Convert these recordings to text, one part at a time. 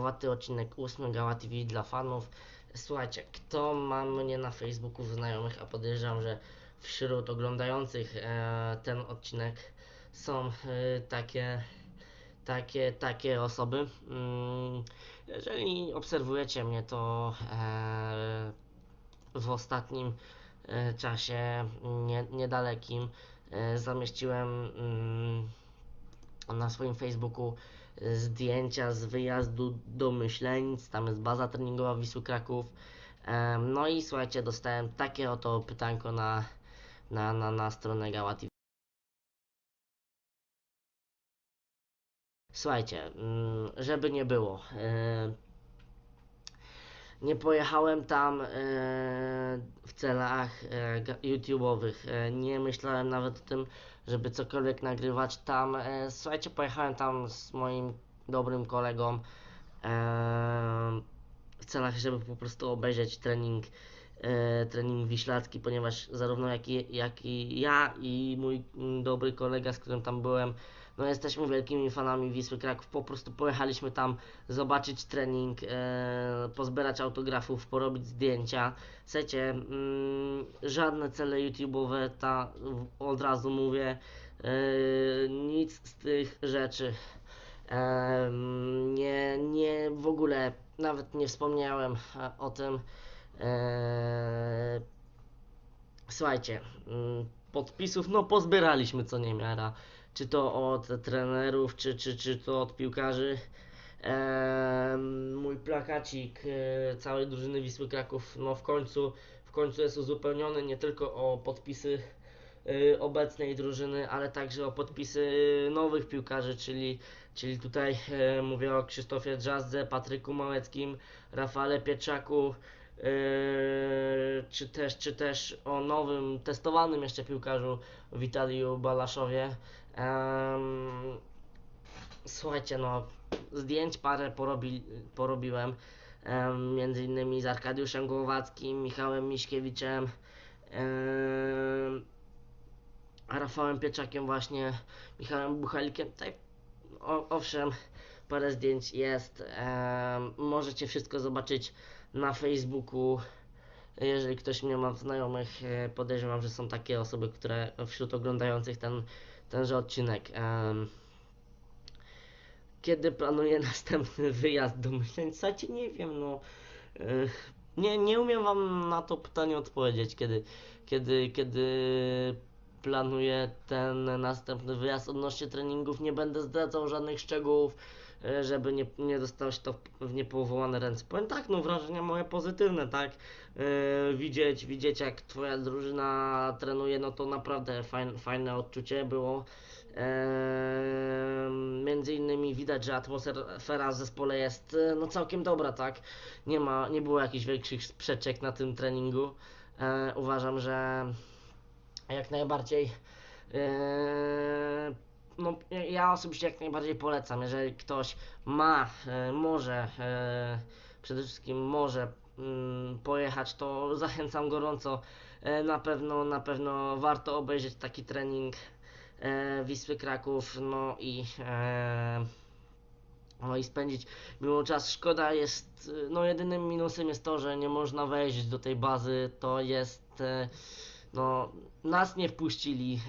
rankingowaty odcinek 8 Gała TV dla fanów. Słuchajcie, kto ma mnie na Facebooku znajomych, a podejrzewam, że wśród oglądających e, ten odcinek są e, takie, takie, takie osoby. Mm, jeżeli obserwujecie mnie, to e, w ostatnim e, czasie nie, niedalekim e, zamieściłem mm, na swoim Facebooku zdjęcia z wyjazdu do Myślenic, tam jest baza treningowa Wisły Kraków. No i słuchajcie, dostałem takie oto pytanko na, na, na, na stronę Gała TV. Słuchajcie, mm, żeby nie było, nie pojechałem tam e, w celach e, YouTube'owych. E, nie myślałem nawet o tym, żeby cokolwiek nagrywać tam. E, słuchajcie, pojechałem tam z moim dobrym kolegą e, w celach, żeby po prostu obejrzeć trening, e, trening wiślacki, ponieważ zarówno jak i, jak i ja i mój dobry kolega, z którym tam byłem, no jesteśmy wielkimi fanami Wisły Kraków. Po prostu pojechaliśmy tam zobaczyć trening, e, pozbierać autografów, porobić zdjęcia. Słuchajcie, mm, żadne cele YouTube'owe, ta, od razu mówię, e, nic z tych rzeczy. Em, nie, nie, w ogóle nawet nie wspomniałem e, o tym. E, słuchajcie, mm, podpisów, no pozbieraliśmy co niemiara. Czy to od trenerów, czy, czy, czy to od piłkarzy. Em, mój plakacik e, całej drużyny Wisły Kraków, no w końcu, w końcu jest uzupełniony nie tylko o podpisy e, obecnej drużyny, ale także o podpisy nowych piłkarzy, czyli, czyli tutaj e, mówię o Krzysztofie Drzazdze, Patryku Małeckim, Rafale Pietrzaku, e, czy też, czy też o nowym, testowanym jeszcze piłkarzu Witaliju Balaszowie. Słuchajcie, no zdjęć parę porobi, porobiłem, em, między innymi z Arkadiuszem Głowackim, Michałem Miśkiewiczem, Rafałem Pieczakiem właśnie, Michałem Buchalikiem. O, owszem, parę zdjęć jest. możecie wszystko zobaczyć na Facebooku. Jeżeli ktoś mnie ma w znajomych, e, podejrzewam, że są takie osoby, które wśród oglądających ten, tenże odcinek. kiedy planuję następny wyjazd do Myśleń? Słuchajcie, nie wiem, no. Nie, nie umiem wam na to pytanie odpowiedzieć, kiedy, kiedy, kiedy planuję ten następny wyjazd odnośnie treningów. Nie będę zdradzał żadnych szczegółów, e, żeby nie, nie dostało się to w niepowołane ręce. Powiem tak, no wrażenia moje pozytywne, tak? E, widzieć, widzieć jak twoja drużyna trenuje, no to naprawdę fajne, fajne odczucie było. Eee, między innymi widać, że atmosfera w zespole jest no całkiem dobra, tak? Nie ma, nie było jakichś większych sprzeczek na tym treningu. E, uważam, że jak najbardziej e, no, ja- osobiście jak najbardziej polecam, jeżeli ktoś ma, e, może, e, przede wszystkim może mm, pojechać, to zachęcam gorąco. Na pewno, na pewno warto obejrzeć taki trening e, Wisły Kraków, no i no i spędzić miło czas. Szkoda jest, no jedynym minusem jest to, że nie można wejść do tej bazy, to jest no nas nie wpuścili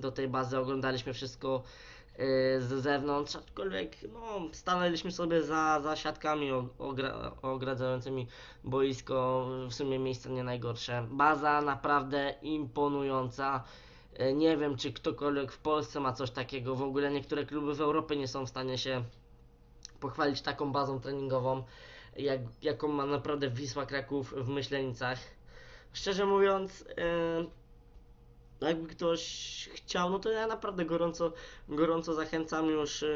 do tej bazy, oglądaliśmy wszystko e, z zewnątrz, aczkolwiek no, stanęliśmy sobie za, za siatkami og- ogra, ogradzającymi boisko, w sumie miejsce nie najgorsze. Baza naprawdę imponująca. E, Nie wiem, czy ktokolwiek w Polsce ma coś takiego. W ogóle niektóre kluby w Europie nie są w stanie się pochwalić taką bazą treningową, jak, jaką ma naprawdę Wisła Kraków w Myślenicach. Szczerze mówiąc, e, jakby ktoś chciał, no to ja naprawdę gorąco, gorąco zachęcam już e,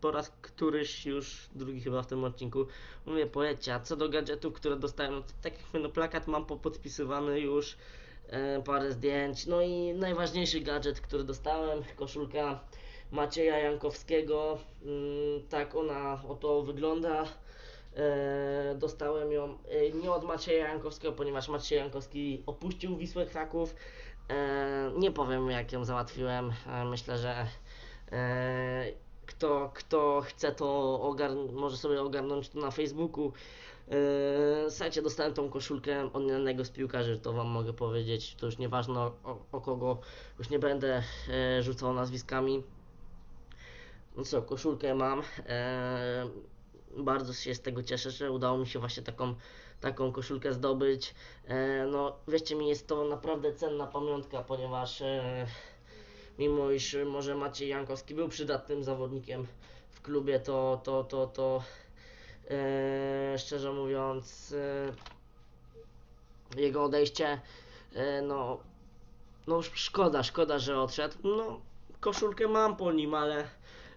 po raz któryś już, drugi chyba w tym odcinku, mówię pojedźcie, a co do gadżetów, które dostałem, no to tak jak mówię, no plakat mam popodpisywany już, e, parę zdjęć, no i najważniejszy gadżet, który dostałem, koszulka Macieja Jankowskiego, mm, tak ona oto wygląda, dostałem ją e, nie od Macieja Jankowskiego, ponieważ Maciej Jankowski opuścił Wisłę Kraków, e, nie powiem jak ją załatwiłem, e, myślę, że kto, kto chce to ogarn- może sobie ogarnąć to na Facebooku. Słuchajcie, dostałem tą koszulkę od jednego z piłkarzy, to wam mogę powiedzieć. To już nieważne o, o, kogo, już nie będę rzucał nazwiskami. No co, koszulkę mam. Bardzo się z tego cieszę, że udało mi się właśnie taką, taką koszulkę zdobyć. E, no, wierzcie mi, jest to naprawdę cenna pamiątka, ponieważ e, mimo iż może Maciej Jankowski był przydatnym zawodnikiem w klubie, to, to, to, to e, szczerze mówiąc e, jego odejście, e, no, no szkoda, szkoda, że odszedł. No, koszulkę mam po nim, ale,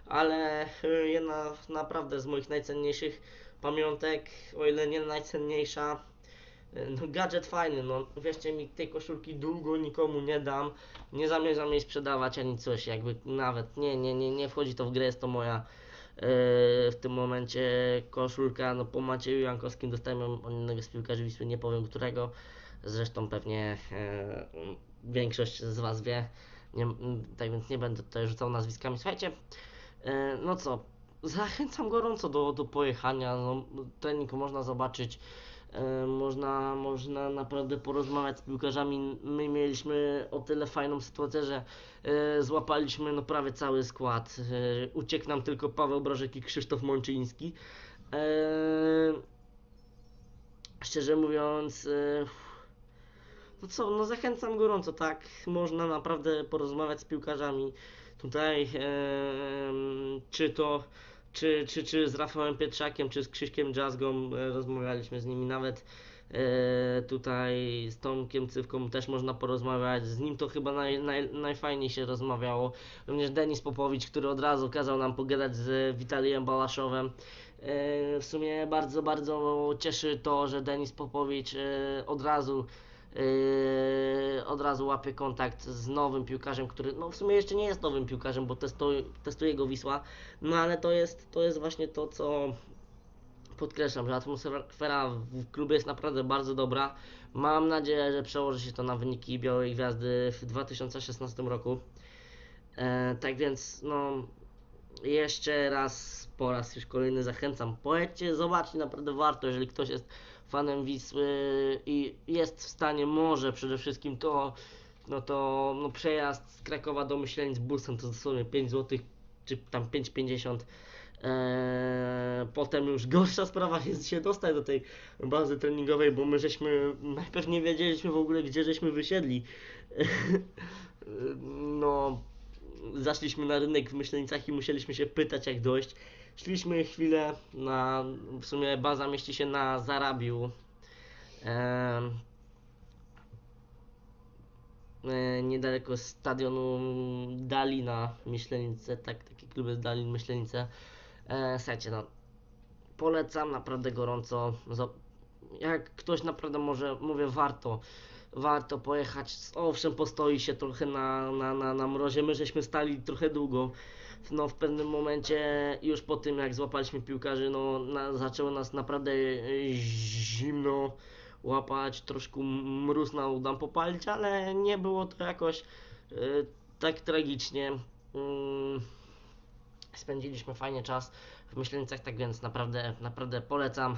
ale e, jedna naprawdę z moich najcenniejszych pamiątek, o ile nie najcenniejsza. E, No, gadżet fajny, no wierzcie mi, tej koszulki długo nikomu nie dam. Nie zamierzam jej sprzedawać ani coś, jakby nawet nie, nie, nie, nie wchodzi to w grę, jest to moja e, w tym momencie koszulka. No po Macieju Jankowskim dostałem od jednego z piłkarzy Wisły, nie powiem którego. Zresztą pewnie e, większość z Was wie, nie, tak więc nie będę tutaj rzucał nazwiskami. Słuchajcie, no co, zachęcam gorąco do, do pojechania. No, trening można zobaczyć. E, Można, można naprawdę porozmawiać z piłkarzami. My mieliśmy o tyle fajną sytuację, że e, złapaliśmy no prawie cały skład. E, uciekł nam tylko Paweł Brożek i Krzysztof Mączyński. E, szczerze mówiąc, e, no co, no zachęcam gorąco, tak? Można naprawdę porozmawiać z piłkarzami. Tutaj, em, czy to, czy, czy, czy z Rafałem Pietrzakiem, czy z Krzyśkiem Jazzgą e, rozmawialiśmy z nimi, nawet e, tutaj z Tomkiem Cywką też można porozmawiać. Z nim to chyba naj, naj, najfajniej się rozmawiało. Również Denis Popowicz, który od razu kazał nam pogadać z Witalijem Balaszowem. E, w sumie bardzo, bardzo cieszy to, że Denis Popowicz e, od razu Yy, od razu łapie kontakt z nowym piłkarzem, który no w sumie jeszcze nie jest nowym piłkarzem, bo testuje, testuje go Wisła, no ale to jest, to jest właśnie to, co podkreślam, że atmosfera w klubie jest naprawdę bardzo dobra. Mam nadzieję, że przełoży się to na wyniki Białej Gwiazdy w 2016 roku. E, tak więc, no, jeszcze raz, po raz już kolejny zachęcam. Pojedźcie, zobaczcie, naprawdę warto, jeżeli ktoś jest fanem Wisły i jest w stanie, może przede wszystkim to, no to no przejazd z Krakowa do Myślenic busem to dosłownie 5 zł, czy tam 5,50. Eee, potem już gorsza sprawa jest się dostać do tej bazy treningowej, bo my żeśmy najpierw nie wiedzieliśmy w ogóle gdzie żeśmy wysiedli. no, zaszliśmy na rynek w Myślenicach i musieliśmy się pytać jak dojść. Szliśmy chwilę na, w sumie baza mieści się na Zarabiu. E, niedaleko stadionu Dalina Myślenice, tak, taki klub jest Dalin Myślenice. E, słuchajcie, no, polecam naprawdę gorąco. Jak ktoś naprawdę może, mówię, warto, warto pojechać. Owszem, postoi się trochę na, na, na, na mrozie. My żeśmy stali trochę długo. No, w pewnym momencie, już po tym jak złapaliśmy piłkarzy, no, na, zaczęło nas naprawdę e, zimno łapać, troszkę mróz na udam popalić, ale nie było to jakoś e, tak tragicznie. Mm, spędziliśmy fajnie czas w Myślenicach, tak więc naprawdę, naprawdę polecam.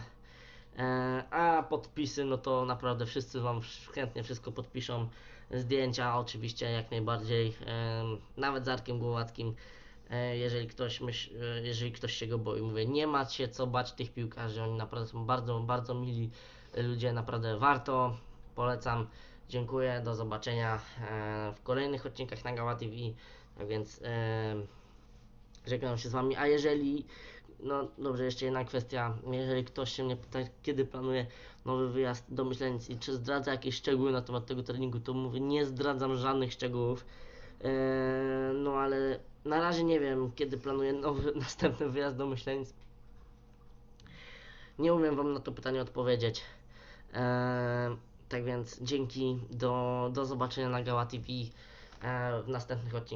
E, a podpisy, no to naprawdę wszyscy Wam chętnie wszystko podpiszą. Zdjęcia oczywiście jak najbardziej, e, nawet z Arkiem Głowackim. E, jeżeli ktoś, myśl, jeżeli ktoś się go boi, mówię, nie ma się co bać tych piłkarzy, oni naprawdę są bardzo, bardzo mili ludzie, naprawdę warto, polecam, dziękuję, do zobaczenia w kolejnych odcinkach na Gała TV, tak więc żegnam się z Wami, a jeżeli, no dobrze, jeszcze jedna kwestia, jeżeli ktoś się mnie pyta, kiedy planuję nowy wyjazd do Myślenic i czy zdradza jakieś szczegóły na temat tego treningu, to mówię, nie zdradzam żadnych szczegółów, e, no ale na razie nie wiem, kiedy planuję nowy, następny wyjazd do Myślenic. Nie umiem Wam na to pytanie odpowiedzieć. Eee, tak więc dzięki, do, do zobaczenia na Gała TV e, w następnych odcinkach.